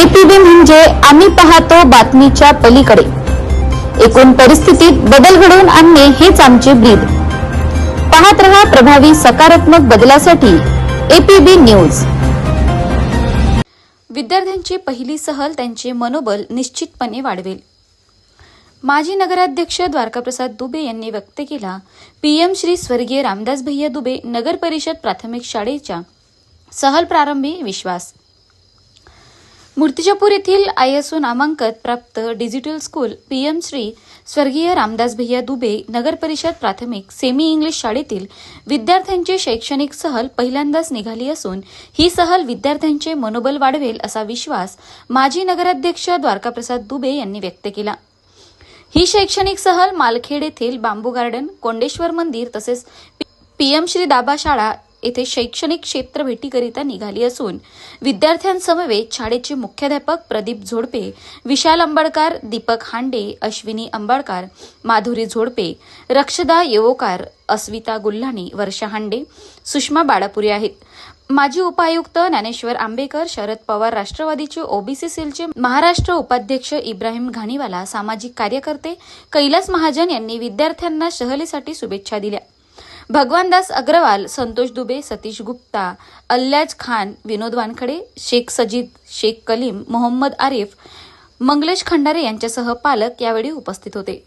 APB म्हणजे आम्ही पाहतो बातमीच्या पलीकडे. एकूण परिस्थितीत बदल घडवून आणणे हेच आमचे ब्रीद. पाहत रहा प्रभावी सकारात्मक बदलासाठी एपीबी न्यूज. विद्यार्थ्यांची पहिली सहल त्यांचे मनोबल निश्चितपणे वाढवेल. माजी नगराध्यक्ष द्वारकाप्रसाद दुबे यांनी व्यक्त केला पीएम श्री स्वर्गीय रामदास भैया दुबे नगर परिषद प्राथमिक शाळेच्या सहल प्रारंभी विश्वास. मूर्तिजापूर येथील आय असू नामांकन प्राप्त digital school P M Shri स्वर्गीय रामदास भैया दुबे नगर परिषद प्राथमिक सेमी इंग्लिश शाळेतील विद्यार्थ्यांची शैक्षणिक सहल पहिल्यांदाच निघाली असून ही सहल विद्यार्थ्यांचे मनोबल वाढवेल असा विश्वास माजी नगराध्यक्ष द्वारकाप्रसाद दुबे यांनी व्यक्त केला. ही शैक्षणिक सहल मालखेड येथील बांबू गार्डन कोंडेश्वर मंदिर तसेच पीएम श्री दाबा शाळा येथे शैक्षणिक क्षेत्र भेटीकरिता निघाली असून विद्यार्थ्यांसमवेत शाळेचे मुख्याध्यापक प्रदीप झोडपे विशाल अंबडकार दीपक हांडे अश्विनी अंबडकार माधुरी झोडपे रक्षदा येवोकार अस्विता गुल्हाणी वर्षा हांडे सुषमा बाळापुरे आहेत. माजी उपायुक्त ज्ञानेश्वर आंबेकर शरद पवार राष्ट्रवादीचे ओबीसी सेलचे महाराष्ट्र उपाध्यक्ष इब्राहिम घाणीवाला सामाजिक कार्यकर्ते कैलास महाजन यांनी विद्यार्थ्यांना सहलीसाठी शुभेच्छा दिल्या. भगवानदास अग्रवाल संतोष दुबे सतीश गुप्ता अल्लाज खान विनोद वानखडे शेख सजीद शेख कलीम मोहम्मद आरिफ मंगलेश खंडारे यांच्यासह पालक यावेळी उपस्थित होते.